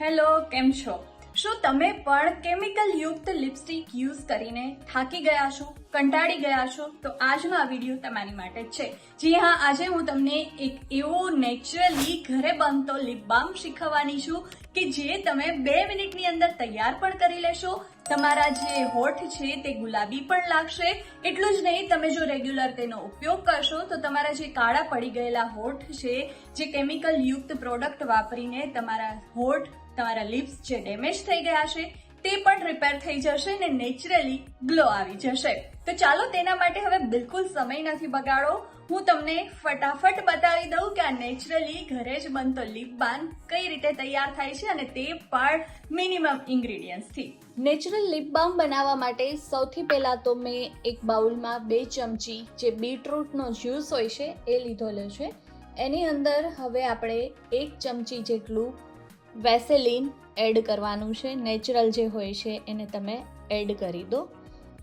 Hello, કેમ છો? શું તમે પણ કેમિકલ યુક્ત લિપસ્ટિક યુઝ કરીને થાકી ગયા છો, કંટાળી ગયા છો? તો આજનો આ વીડિયો તમારી માટે છે. જી હા, આજે હું તમને એક એવો નેચરલી ઘરે બનતો લિપ બામ શીખવવાની છું કે જે તમે બે મિનિટની અંદર તૈયાર પણ કરી લેશો તમારા જે હોઠ છે તે ગુલાબી પણ લાગશે. એટલું જ નહીં, તમે જો રેગ્યુલર તેનો ઉપયોગ કરશો, તો તમારા જે કાળા પડી ગયેલા હોઠ છે, જે કેમિકલ યુક્ત પ્રોડક્ટ વાપરીને તમારા હોઠ, તમારા લિપ્સ જે ડેમેજ થઈ ગયા છે તે પણ રિપેર થઈ જશે ને નેચરલી ગ્લો આવી જશે. તો ચાલો તેના માટે હવે બિલકુલ સમય નથી બગાડો હું તમને ફટાફટ બતાવી દઉં કે આ નેચરલી ઘરે જ બનતો લિપ બામ કઈ રીતે તૈયાર થાય છે અને તે પણ મિનિમમ ઇન્ગ્રીડિયન્ટ્સથી નેચરલ લિપ બામ બનાવવા માટે સૌથી પહેલાં તો મેં એક બાઉલમાં બે ચમચી જે બીટરૂટનો જ્યુસ હોય છે એ લીધેલો છે. એની અંદર હવે આપણે એક ચમચી જેટલું વેસેલિન એડ કરવાનું છે, નેચરલ જે હોય છે એને તમે એડ કરી દો.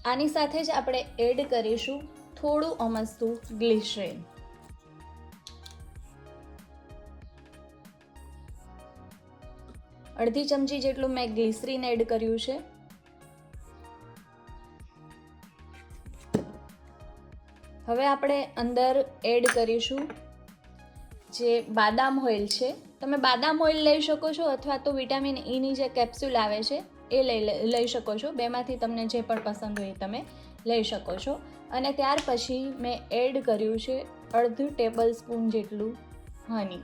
આની સાથે જ આપણે એડ કરીશું થોડું અમસ્તું ગ્લિસરીન. અડધી ચમચી જેટલું મેં ગ્લિસરીન એડ કર્યું છે. હવે આપણે અંદર એડ કરીશું જે બાદામ ઓઇલ છે. તમે બાદામ ઓઇલ લઈ શકો છો અથવા તો વિટામિન ઈની જે કેપ્સ્યુલ આવે છે, એ લઈ લઈ શકો છો. બેમાંથી તમને જે પણ પસંદ હોય એ તમે લઈ શકો છો. અને ત્યાર પછી મેં એડ કર્યું છે અડધું ટેબલ સ્પૂન જેટલું હની.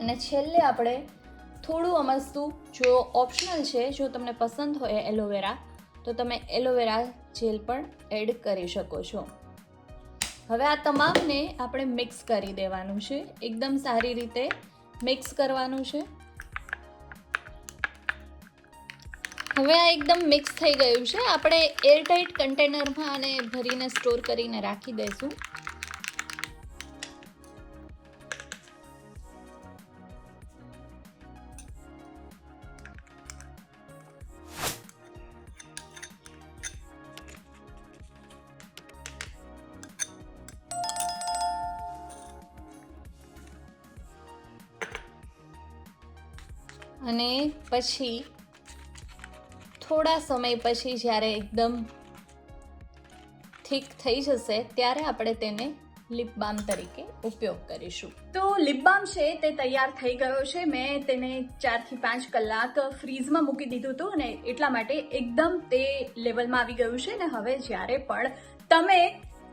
અને છેલ્લે આપણે થોડું અમસ્તું, જો ઓપ્શનલ છે, જો તમને પસંદ હોય એલોવેરા, તો તમે એલોવેરા જેલ પણ એડ કરી શકો છો. હવે આ તમામને આપણે મિક્સ કરી દેવાનું છે. એકદમ સારી રીતે મિક્સ કરવાનું છે. હવે આ એકદમ મિક્સ થઈ ગયું છે. આપણે એરટાઇટ કન્ટેનરમાં આને ભરીને સ્ટોર કરીને રાખી દઈશું. અને પછી થોડા સમય પછી જ્યારે એકદમ ઠીક થઈ જશે, ત્યારે આપણે તેને લિપ બામ તરીકે ઉપયોગ કરીશું. તો લિપ બામ છે તે તૈયાર થઈ ગયો છે. મેં તેને ચારથી પાંચ કલાક ફ્રીઝમાં મૂકી દીધું હતું અને એટલા માટે એકદમ તે લેવલમાં આવી ગયું છે. ને હવે જ્યારે પણ તમે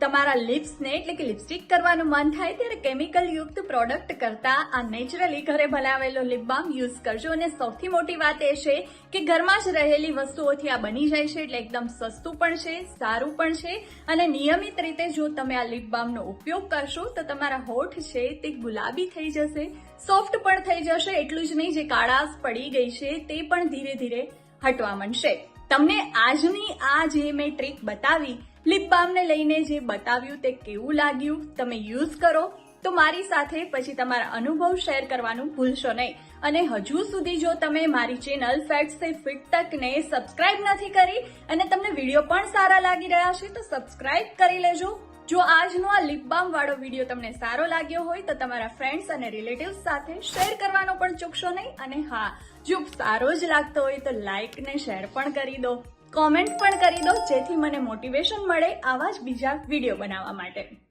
તમારા લિપ્સને એટલે કે લિપસ્ટિક કરવાનું મન થાય ત્યારે કેમિકલ યુક્ત પ્રોડક્ટ કરતા આ નેચરલી ઘરે બનાવેલો લિપ બામ યુઝ કરજો. અને સૌથી મોટી વાત એ છે કે ઘરમાં જ રહેલી વસ્તુઓથી આ બની જાય છે, એટલે એકદમ સસ્તું પણ છે, સારું પણ છે. અને નિયમિત રીતે જો તમે આ લિપ બામનો ઉપયોગ કરશો, તો તમારા હોઠ છે તે ગુલાબી થઈ જશે સોફ્ટ પણ થઈ જશે, એટલું જ નહીં જે કાળાશ પડી ગઈ છે તે પણ ધીરે ધીરે હટવા માંડશે. તમને આજની આ જે મેં ટ્રીક બતાવી લિપ બામને લઈને જે બતાવ્યું તે કેવું લાગ્યું, તમે યુઝ કરો, તો મારી સાથે પછી તમારા અનુભવ શેર કરવાનું ભૂલશો નહીં. અને હજુ સુધી જો તમે મારી ચેનલ ફેક્ટ સે ફિટ તકને સબસ્ક્રાઇબ નથી કરી અને તમને વીડિયો પણ સારા લાગી રહ્યા છે, તો સબસ્ક્રાઇબ કરી લેજો. જો આજનો આ લિપ બામ વાળો વીડિયો તમને સારો લાગ્યો હોય, તો તમારા ફ્રેન્ડ્સ અને રિલેટિવ્સ સાથે શેર કરવાનો પણ ચૂકશો નહીં. અને હા, જો સારો જ લાગતો હોય તો લાઇક ને શેર પણ કરી દો. કોમેન્ટ પણ કરી દો જેથી મને મોટિવેશન મળે આવા જ બીજા વીડિયો બનાવવા માટે.